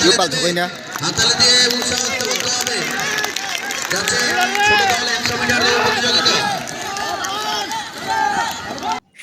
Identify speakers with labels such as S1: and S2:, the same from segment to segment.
S1: কেউ না
S2: হাততালি দিয়ে উৎসাহ করতে হবে যাচ্ছে ছোট দল একশো মিটার প্রতিযোগিতা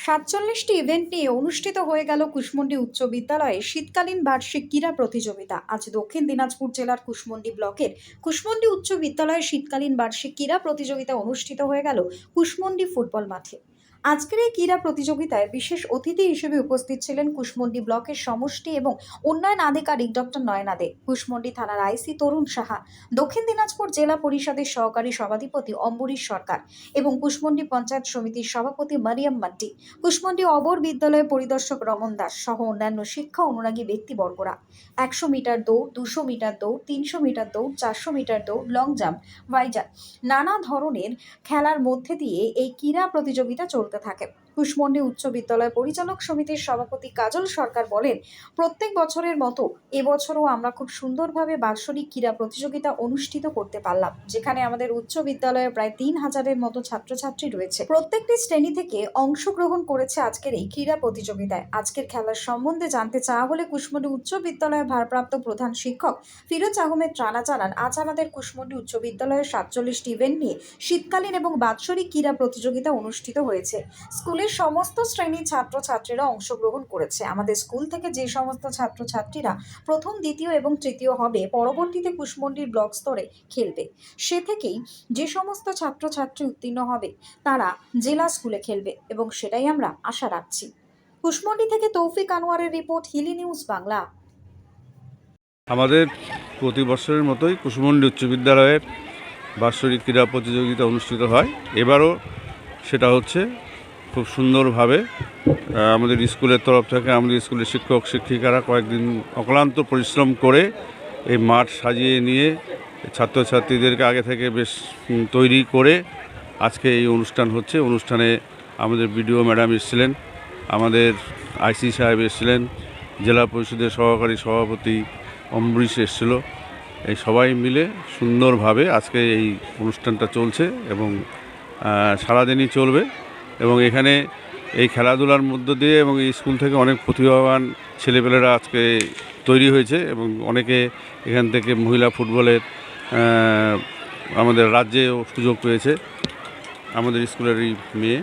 S3: সাতচল্লিশটি ইভেন্ট নিয়ে অনুষ্ঠিত হয়ে গেল কুশমন্ডি উচ্চ বিদ্যালয়ে শীতকালীন বার্ষিক ক্রীড়া প্রতিযোগিতা। আজ দক্ষিণ দিনাজপুর জেলার কুশমন্ডি ব্লকের কুশমন্ডি উচ্চ বিদ্যালয়ে শীতকালীন বার্ষিক ক্রীড়া প্রতিযোগিতা অনুষ্ঠিত হয়ে গেল কুশমন্ডি ফুটবল মাঠে। আজকের এই ক্রীড়া প্রতিযোগিতায় বিশেষ অতিথি হিসেবে উপস্থিত ছিলেন কুশমন্ডি ব্লকের সমষ্টি এবং উন্নয়ন আধিকারিক ডক্টর নয়না দে। কুশমন্ডি থানার আইসি তরুণ সাহা, দক্ষিণ দিনাজপুর জেলা পরিষদের সহকারী সভাধিপতি অম্বরীশ সরকার এবং কুশমন্ডি পঞ্চায়েত সমিতির সভাপতি মারিয়াম মান্টি, কুশমন্ডি অবর বিদ্যালয় পরিদর্শক রমন দাস সহ অন্যান্য শিক্ষা অনুরাগী ব্যক্তিবর্গরা। একশো মিটার দৌড়, দুশো মিটার দৌড়, তিনশো মিটার দৌড়, চারশো মিটার দৌড়, লং জাম্প ভাইজাম্প নানা ধরনের খেলার মধ্যে দিয়ে এই ক্রীড়া প্রতিযোগিতা চলতে থাকে। কুশমন্ডি উচ্চ বিদ্যালয় পরিচালক সমিতির সভাপতি কাজল সরকার বলেন, প্রত্যেক বছরের মতো এবছরও আমরা খুব সুন্দরভাবে বাৎসরিক ক্রীড়া প্রতিযোগিতা অনুষ্ঠিত করতে পারলাম, যেখানে আমাদের উচ্চ বিদ্যালয়ে প্রায় তিন হাজারের মতো ছাত্রছাত্রী রয়েছে। প্রত্যেকটি শ্রেণি থেকে অংশগ্রহণ করেছে আজকের এই ক্রীড়া প্রতিযোগিতায়। আজকের খেলার সম্বন্ধে জানতে চাওয়া হলে কুশমন্ডি উচ্চ বিদ্যালয়ের ভারপ্রাপ্ত প্রধান শিক্ষক ফিরোজ আহমেদ রানা জানান, আজ আমাদের কুশমন্ডি উচ্চ বিদ্যালয়ের সাতচল্লিশটি ইভেন্ট নিয়ে শীতকালীন এবং বাৎসরিক ক্রীড়া প্রতিযোগিতা অনুষ্ঠিত হয়েছে। স্কুলের সমস্ত শ্রেণির ছাত্রছাত্রীরা অংশগ্রহণ করেছে। আমাদের স্কুল থেকে যে সমস্ত ছাত্রছাত্রীরা প্রথম, দ্বিতীয় এবং তৃতীয় হবে, পরবর্তীতে কুশমন্ডির ব্লক স্তরে খেলবে। সে থেকেই যে সমস্ত ছাত্রছাত্রী উত্তীর্ণ হবে, তারা জেলা স্কুলে খেলবে এবং সেটাই আমরা আশা রাখছি। কুশমন্ডি থেকে তৌফিক আনোয়ারের রিপোর্ট, হিলি নিউজ বাংলা।
S4: আমাদের প্রতি বছরের মতোই কুসুমন্ডি উচ্চ বিদ্যালয়ের বাৎসরিক ক্রীড়া প্রতিযোগিতা অনুষ্ঠিত হয়। এবারও সেটা হচ্ছে খুব সুন্দরভাবে আমাদের স্কুলের তরফ থেকে আমাদের স্কুলের শিক্ষক, শিক্ষিকারা কয়েকদিন অক্লান্ত পরিশ্রম করে এই মাঠ সাজিয়ে নিয়ে ছাত্রছাত্রীদেরকে আগে থেকে বেশ তৈরি করে আজকে এই অনুষ্ঠান হচ্ছে। অনুষ্ঠানে আমাদের বিডিও ম্যাডাম এসেছিলেন, আমাদের আইসি সাহেব এসেছিলেন, জেলা পরিষদের সহকারী সভাপতি অম্বরীশ এসেছিল। এই সবাই মিলে সুন্দরভাবে আজকে এই অনুষ্ঠানটা চলছে এবং সারাদিনই চলবে। এবং এখানে এই খেলাধুলার মধ্য দিয়ে এবং স্কুল থেকে অনেক প্রতিভাবান ছেলেপেলেরা আজকে তৈরি হয়েছে এবং অনেকে এখান থেকে মহিলা ফুটবলের আমাদের রাজ্যেও সুযোগ পেয়েছে। আমাদের স্কুলের এই মেয়ে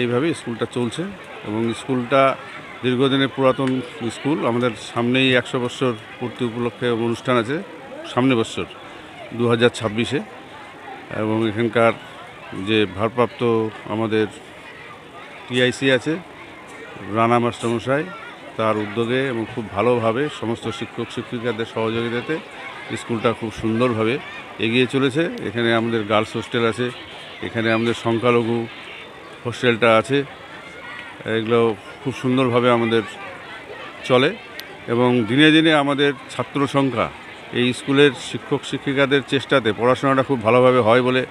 S4: এইভাবে স্কুলটা চলছে এবং স্কুলটা দীর্ঘদিনের পুরাতন স্কুল। আমাদের সামনেই একশো বছর পূর্তি উপলক্ষে অনুষ্ঠান আছে, সামনে বছর, দু হাজার ছাব্বিশে। এবং এখানকার যে ভারপ্রাপ্ত আমাদের টিআইসি আছে, রানা মাস্টারমশাই, তার উদ্যোগে এবং খুব ভালোভাবে সমস্ত শিক্ষক শিক্ষিকাদের সহযোগিতাতে স্কুলটা খুব সুন্দরভাবে এগিয়ে চলেছে। এখানে আমাদের গার্লস হোস্টেল আছে, এখানে আমাদের সংখ্যালঘু হোস্টেলটা আছে, এগুলো খুব সুন্দরভাবে আমাদের চলে এবং দিনে দিনে আমাদের ছাত্র সংখ্যা এই স্কুলের শিক্ষক শিক্ষিকাদের চেষ্টাতে পড়াশোনাটা খুব ভালোভাবে হয় বলে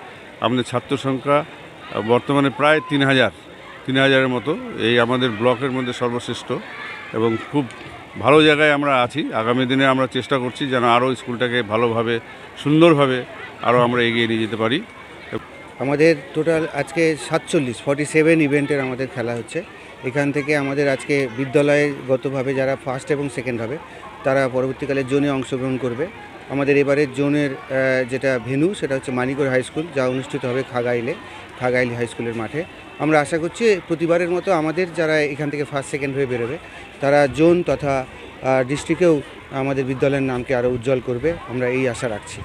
S4: আমাদের ছাত্র সংখ্যা বর্তমানে প্রায় তিন হাজার, তিন হাজারের মতো। এই আমাদের ব্লকের মধ্যে সর্বশ্রেষ্ঠ এবং খুব ভালো জায়গায় আমরা আছি। আগামী দিনে আমরা চেষ্টা করছি যেন আরও স্কুলটাকে ভালোভাবে, সুন্দরভাবে আরও আমরা এগিয়ে নিয়ে যেতে পারি।
S5: আমাদের টোটাল আজকে সাতচল্লিশ ফর্টি সেভেন ইভেন্টের আমাদের খেলা হচ্ছে। এখান থেকে আমাদের আজকে বিদ্যালয়গতভাবে যারা ফার্স্ট এবং সেকেন্ড হবে, তারা পরবর্তীকালে জোনে অংশগ্রহণ করবে। আমাদের এবারের জোনের যেটা ভেনু সেটা হচ্ছে মানিকর হাই স্কুল, যা অনুষ্ঠিত হবে খাগাইলে, খাগাইলি হাই স্কুলের মাঠে। আমরা আশা করছি প্রতিবারের মতো আমাদের যারা এখান থেকে ফার্স্ট সেকেন্ড হয়ে বেরোবে, তারা জোন তথা ডিস্ট্রিক্টেও আমাদের বিদ্যালয়ের নামকে আরও উজ্জ্বল করবে। আমরা এই আশা রাখছি।